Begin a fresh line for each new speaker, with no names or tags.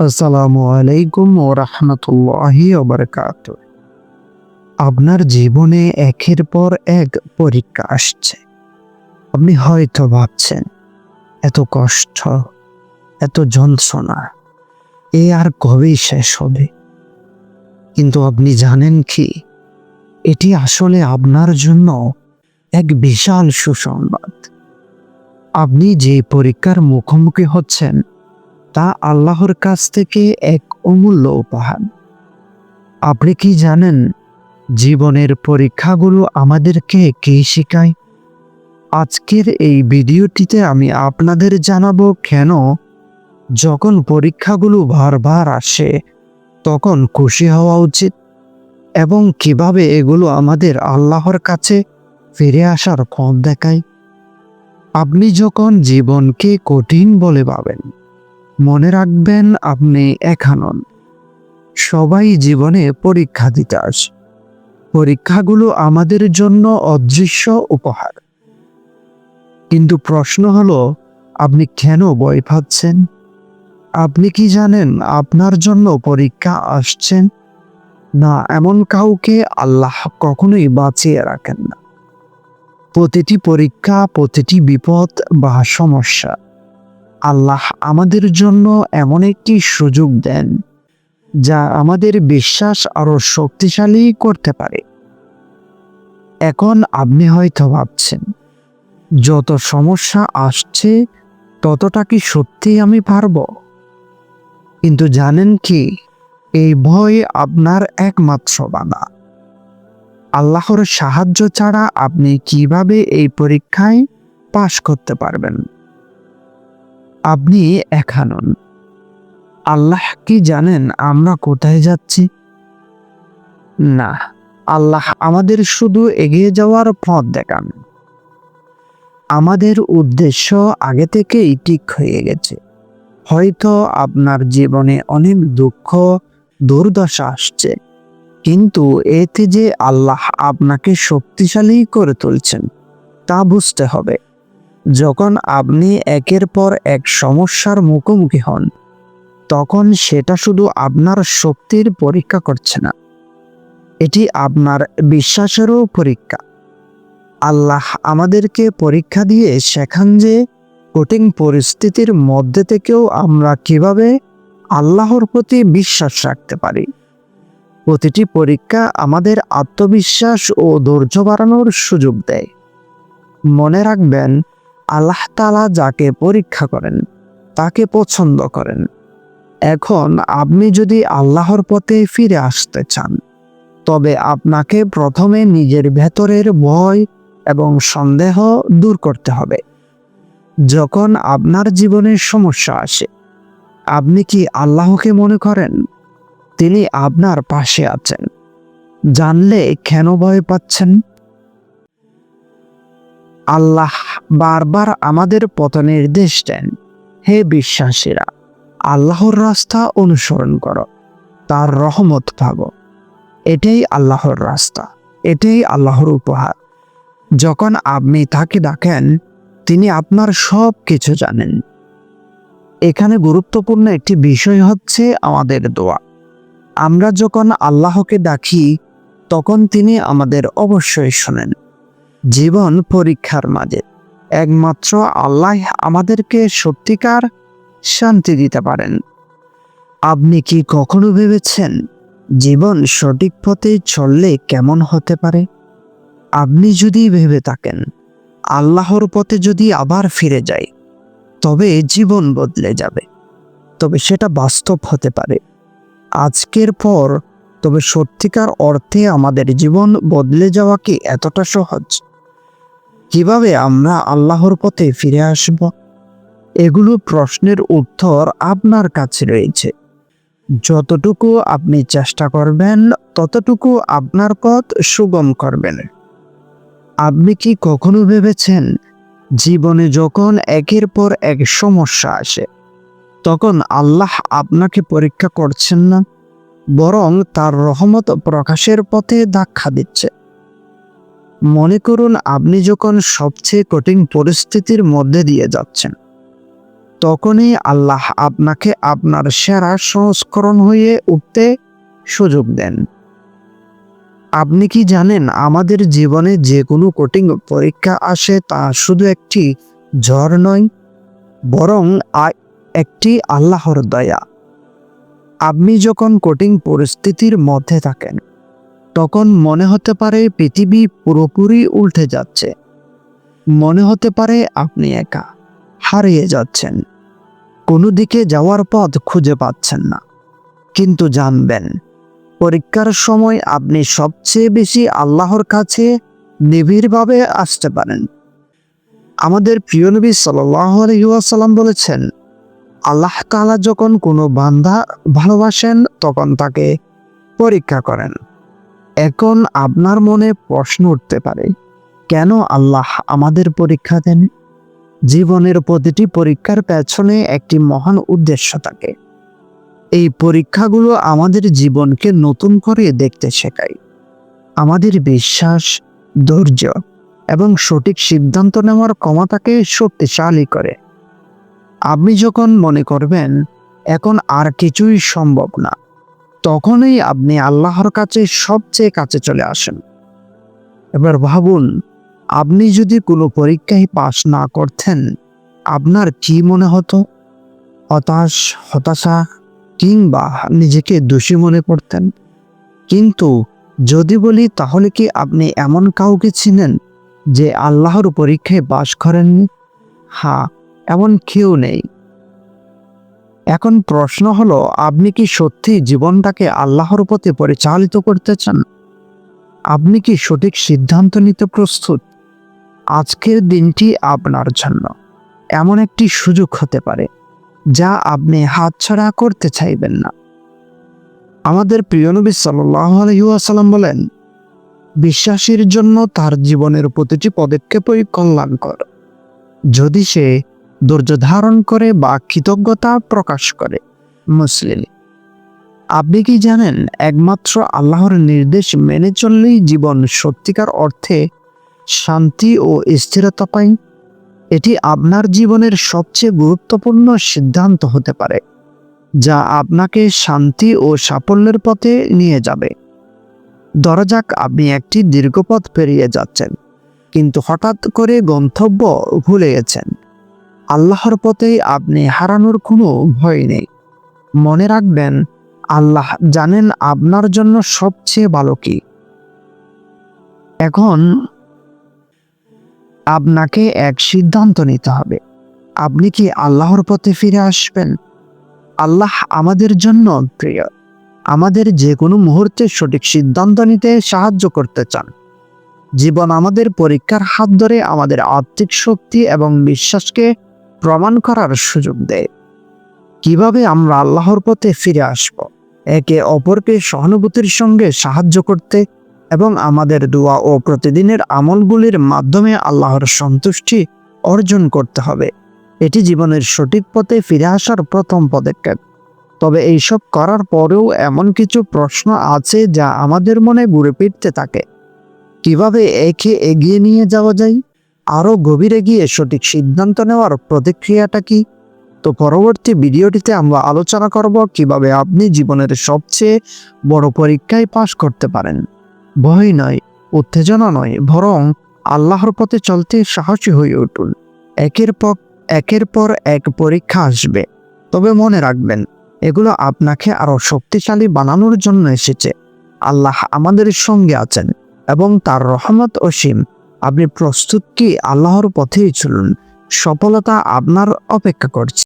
আসসালামু আলাইকুম ও রহমতুল্লাহি ওবরকাত। আপনার জীবনে একের পর এক পরীক্ষা আসছে। আপনি হয়তো ভাবছেন, এত কষ্ট, এত যন্ত্রণা, এ আর কবেই শেষ হবে? কিন্তু আপনি জানেন কি, এটি আসলে আপনার জন্য এক বিশাল সুসংবাদ। আপনি যে পরীক্ষার মুখোমুখি হচ্ছেন তা আল্লাহর কাছ থেকে এক অমূল্য উপহার। আপনি কি জানেন জীবনের পরীক্ষাগুলো আমাদেরকে কি শেখায়? আজকের এই ভিডিওটিতে আমি আপনাদের জানাব কেন যখন পরীক্ষাগুলো বারবার আসে, তখন খুশি হওয়া উচিত এবং কীভাবে এগুলো আমাদের আল্লাহর কাছে ফিরে আসার পথ দেখায়। আপনি যখন জীবনকে কঠিন বলে ভাবেন মনে রাখবেন, আপনি একা নন। সবাই জীবনে পরীক্ষা দিতে আসে। পরীক্ষাগুলো আমাদের জন্য অদৃশ্য উপহার। কিন্তু প্রশ্ন হলো, আপনি কেন ভয় পাচ্ছেন? আপনি কি জানেন আপনার জন্য পরীক্ষা আসছেন না, এমন কাউকে আল্লাহ কখনোই বাঁচিয়ে রাখেন না। প্রতিটি পরীক্ষা, প্রতিটি বিপদ বা সমস্যা আল্লাহ আমাদের জন্য এমন একটি সুযোগ দেন, যা আমাদের বিশ্বাস আরও শক্তিশালী করতে পারে। এখন আপনি হয়তো ভাবছেন, যত সমস্যা আসছে, ততটা কি সত্যি আমি পারব? কিন্তু জানেন কি, এই ভয় আপনার একমাত্র বাধা। আল্লাহর সাহায্য ছাড়া আপনি কীভাবে এই পরীক্ষায় পাশ করতে পারবেন? আপনি একা নন। আল্লাহ কি জানেন আমরা কোথায় যাচ্ছি? না, আল্লাহ আমাদের শুধু এগিয়ে যাওয়ার পথ দেখান। আমাদের উদ্দেশ্য আগে থেকেই ঠিক হয়ে গেছে। হয়তো আপনার জীবনে অনেক দুঃখ, দুর্দশা আসছে, কিন্তু এতে যে আল্লাহ আপনাকে শক্তিশালী করে তুলছেন, তা বুঝতে হবে। যখন আপনি একের পর এক সমস্যার মুখোমুখি হন, তখন সেটা শুধু আপনার শক্তির পরীক্ষা করছে না। এটি আপনার বিশ্বাসেরও পরীক্ষা। আল্লাহ আমাদেরকে পরীক্ষা দিয়ে শেখান যে কঠিন পরিস্থিতির মধ্যে থেকেও আমরা কীভাবে আল্লাহর প্রতি বিশ্বাস রাখতে পারি। প্রতিটি পরীক্ষা আমাদের আত্মবিশ্বাস ও ধৈর্য বাড়ানোর সুযোগ দেয়। মনে রাখবেন আল্লাহ তালা যাকে পরীক্ষা করেন, তাকে পছন্দ করেন। এখন আপনি যদি আল্লাহর পথে ফিরে আসতে চান, তবে আপনাকে প্রথমে নিজের ভেতরের ভয় এবং সন্দেহ দূর করতে হবে। যখন আপনার জীবনের সমস্যা আসে, আপনি কি আল্লাহকে মনে করেন? তিনি আপনার পাশে আছেন। জানলে কেন ভয় পাচ্ছেন? আল্লাহ বারবার আমাদের পথ নির্দেশ দেন। হে বিশ্বাসীরা, আল্লাহর রাস্তা অনুসরণ করো, তার রহমত ভাগো। এটাই আল্লাহর রাস্তা, এটাই আল্লাহর উপহার। যখন আপনি তাকে ডাকেন, তিনি আপনার সব কিছু জানেন। এখানে গুরুত্বপূর্ণ একটি বিষয় হচ্ছে আমাদের দোয়া। আমরা যখন আল্লাহকে ডাকি, তখন তিনি আমাদের অবশ্যই শোনেন। জীবন পরীক্ষার মাঝে। একমাত্র আল্লাহ আমাদেরকে সত্যিকার শান্তি দিতে পারেন। আপনি কি কখনো ভেবেছেন জীবন সঠিক পথে চললে কেমন হতে পারে? আপনি যদি ভেবে থাকেন, আল্লাহর পথে যদি আবার ফিরে যায় তবে জীবন বদলে যাবে। তবে সেটা বাস্তব হতে পারে। আজকের পর তবে সত্যিকার অর্থে আমাদের জীবন বদলে যাওয়া কি এতটা সহজ? কীভাবে আমরা আল্লাহর পথে ফিরে আসব? এগুলো প্রশ্নের উত্তর আপনার কাছে রয়েছে। যতটুকু আপনি চেষ্টা করবেন, ততটুকু আপনার পথ সুগম করবেন। আপনি কি কখনো ভেবেছেন, জীবনে যখন একের পর এক সমস্যা আসে, তখন আল্লাহ আপনাকে পরীক্ষা করছেন না, বরং তার রহমত প্রকাশের পথে ধাক্কা দিচ্ছে? মনে করুন আপনি যখন সবচেয়ে কঠিন পরিস্থিতির মধ্যে দিয়ে যাচ্ছেন, তখনই আল্লাহ আপনাকে আপনার সেরা সংস্করণ হয়ে উঠতে সুযোগ দেন। আপনি কি জানেন আমাদের জীবনে যে কোনো কঠিন পরীক্ষা আসে তা শুধু একটি ঝড় নয়, বরং একটি আল্লাহর দয়া। আপনি যখন কঠিন পরিস্থিতির মধ্যে থাকেন তখন মনে হতে পারে পৃথিবী পুরোপুরি উল্টে যাচ্ছে। মনে হতে পারে আপনি একা, হারিয়ে যাচ্ছেন। কোনো দিকে যাওয়ার পথ খুঁজে পাচ্ছেন না। কিন্তু জানবেন, পরীক্ষার সময় আপনি সবচেয়ে বেশি আল্লাহর কাছে নিবিড়ভাবে আসতে পারেন। আমাদের প্রিয় নবী সাল্লাম বলেছেন, আল্লাহ তাআলা যখন কোনো বান্ধা ভালোবাসেন, তখন তাকে পরীক্ষা করেন। এখন আপনার মনে প্রশ্ন উঠতে পারে, কেন আল্লাহ আমাদের পরীক্ষা দেন? জীবনের প্রতিটি পরীক্ষার পেছনে একটি মহান উদ্দেশ্য থাকে। এই পরীক্ষাগুলো আমাদের জীবনকে নতুন করে দেখতে শেখায়। আমাদের বিশ্বাস, ধৈর্য এবং সঠিক সিদ্ধান্ত নেওয়ার ক্ষমতাকে শক্তিশালী করে। আপনি যখন মনে করবেন, এখন আর কিছুই সম্ভব না তখনই আপনি আল্লাহর কাছে সবচেয়ে কাছে চলে আসেন। এবার ভাবুন, আপনি যদি কোনো পরীক্ষায় পাশ না করতেন, আপনার কি মনে হতো? হতাশ, হতাশা কিংবা নিজেকে দোষী মনে করতেন? কিন্তু যদি বলি, তাহলে কি আপনি এমন কাউকে চিনেন যে আল্লাহর পরীক্ষায় বাস করেননি? হ্যাঁ এমন কেউ নেই। এখন প্রশ্ন হলো, আপনি কি সত্যি জীবনটাকে আল্লাহর পথে পরিচালিত করতে চান? আপনি কি সঠিক সিদ্ধান্ত নিতে প্রস্তুত? আজকের দিনটি আপনার জন্য এমন একটি সুযোগ হতে পারে, যা আপনি হাতছাড়া করতে চাইবেন না। আমাদের প্রিয় নবী সাল্লাহ আলহিউসালাম বলেন, বিশ্বাসীর জন্য তার জীবনের প্রতিটি পদক্ষেপই কল্যাণকর। যদি সে ধৈর্য ধারণ করে বা কৃতজ্ঞতা প্রকাশ করে। মুসলিম, আপনি কি জানেন একমাত্র আল্লাহর নির্দেশ মেনে চললেই জীবন সত্যিকার অর্থে শান্তি ও স্থিরতা পায়? এটি আপনার জীবনের সবচেয়ে গুরুত্বপূর্ণ সিদ্ধান্ত হতে পারে, যা আপনাকে শান্তি ও সাফল্যের পথে নিয়ে যাবে। ধরা যাক আপনি একটি দীর্ঘ পথ পেরিয়ে যাচ্ছেন, কিন্তু হঠাৎ করে গন্তব্য ভুলে গেছেন। আল্লাহর পথে আপনি হারানোর কোনো ভয় নেই। মনে রাখবেন, আল্লাহ জানেন আপনার জন্য সবচেয়ে ভালো কি। এখন আপনাকে এক সিদ্ধান্ত নিতে হবে। আপনি কি আল্লাহর পথে ফিরে আসবেন? আল্লাহ আমাদের জন্য প্রিয়। আমাদের যে কোনো মুহূর্তে সঠিক সিদ্ধান্ত নিতে সাহায্য করতে চান। জীবন আমাদের পরীক্ষার হাত ধরে আমাদের আত্মিক শক্তি এবং বিশ্বাসকে প্রমাণ করার সুযোগ দেয়। কীভাবে আমরা আল্লাহর পথে ফিরে আসব? একে অপরকে সহানুভূতির সঙ্গে সাহায্য করতে এবং আমাদের দোয়া ও প্রতিদিনের আমলগুলির মাধ্যমে আল্লাহর সন্তুষ্টি অর্জন করতে হবে। এটি জীবনের সঠিক পথে ফিরে আসার প্রথম পদক্ষেপ। তবে এইসব করার পরেও এমন কিছু প্রশ্ন আছে যা আমাদের মনে ঘুরে ফিরতে থাকে। কীভাবে একে এগিয়ে নিয়ে যাওয়া যায়? আরও গভীরে গিয়ে সঠিক সিদ্ধান্ত নেওয়ার প্রতিক্রিয়াটা কি? তো পরবর্তী ভিডিওটিতে আমরা আলোচনা করব কীভাবে আপনি জীবনের সবচেয়ে বড় পরীক্ষায় পাশ করতে পারেন। ভয় নয়, উত্তেজনা নয়, বরং আল্লাহর পথে চলতে সাহসী হয়ে উঠুন। একের পর একের পর এক পরীক্ষা আসবে। তবে মনে রাখবেন, এগুলো আপনাকে আরও শক্তিশালী বানানোর জন্য এসেছে। আল্লাহ আমাদের সঙ্গে আছেন এবং তার রহমত অসীম। আপনি প্রস্তুত কি আল্লাহর পথেই চলুন? সফলতা আপনার অপেক্ষা করছে।